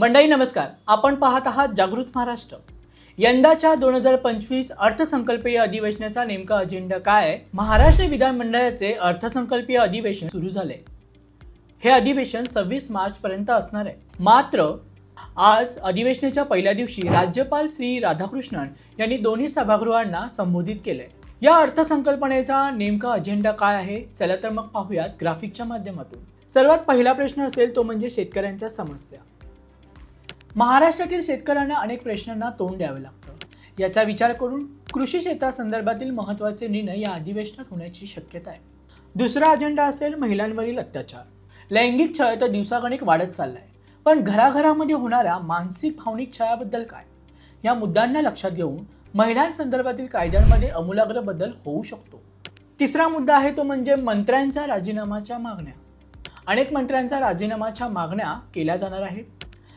मंडळी नमस्कार. आपण पाहत आहात जागृत महाराष्ट्र. यंदाच्या दोन हजार पंचवीस अर्थसंकल्पीय अधिवेशनाचा नेमका अजेंडा काय आहे? महाराष्ट्र विधानमंडळाचे अर्थसंकल्पीय अधिवेशन सुरू झाले. हे अधिवेशन सव्वीस मार्च पर्यंत असणार आहे. मात्र आज अधिवेशनाच्या पहिल्या दिवशी राज्यपाल श्री राधाकृष्णन यांनी दोन्ही सभागृहांना संबोधित केलंय या अर्थसंकल्पनेचा नेमका अजेंडा काय आहे? चला तर मग पाहूयात ग्राफिकच्या माध्यमातून. सर्वात पहिला प्रश्न असेल तो म्हणजे शेतकऱ्यांच्या समस्या. महाराष्ट्रातील शेतकऱ्यांना अनेक प्रश्नांना तोंड द्यावे लागतं. याचा विचार करून कृषी क्षेत्रासंदर्भातील महत्त्वाचे निर्णय या अधिवेशनात होण्याची शक्यता आहे. दुसरा अजेंडा असेल महिलांवरील अत्याचार. लैंगिक छळ तर दिवसागणिक वाढत चाललाय. पण घराघरामध्ये होणाऱ्या मानसिक भावनिक छळाबद्दल काय? या मुद्द्यांना लक्षात घेऊन महिलांसंदर्भातील कायद्यांमध्ये अमूलाग्र बदल होऊ शकतो. तिसरा मुद्दा आहे तो म्हणजे मंत्र्यांच्या राजीनामाच्या मागण्या. अनेक मंत्र्यांच्या राजीनामाच्या मागण्या केल्या जाणार आहेत.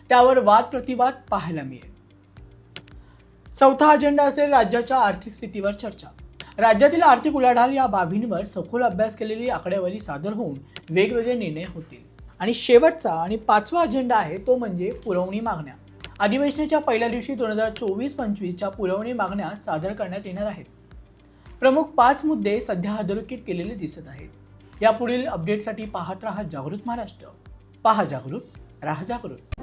त्यावर वाद प्रतिवाद पाहायला मिळेल. चौथा अजेंडा असेल राज्याच्या आर्थिक स्थितीवर चर्चा. राज्यातील आर्थिक उलाढाल या बाबींवर सखोल अभ्यास केलेली आकडेवारी सादर होऊन वेगवेगळे निर्णय होतील. आणि शेवटचा आणि पाचवा अजेंडा आहे तो म्हणजे पुरवणी मागण्या. अधिवेशनाच्या पहिल्या दिवशी दोन हजार चोवीस पंचवीसच्या पुरवणी मागण्या सादर करण्यात येणार आहेत. प्रमुख पाच मुद्दे सध्या अधोरेखित केलेले दिसत आहेत. यापुढील अपडेटसाठी पाहत राहा जागृत महाराष्ट्र. पहा जागृत राहा जागृत.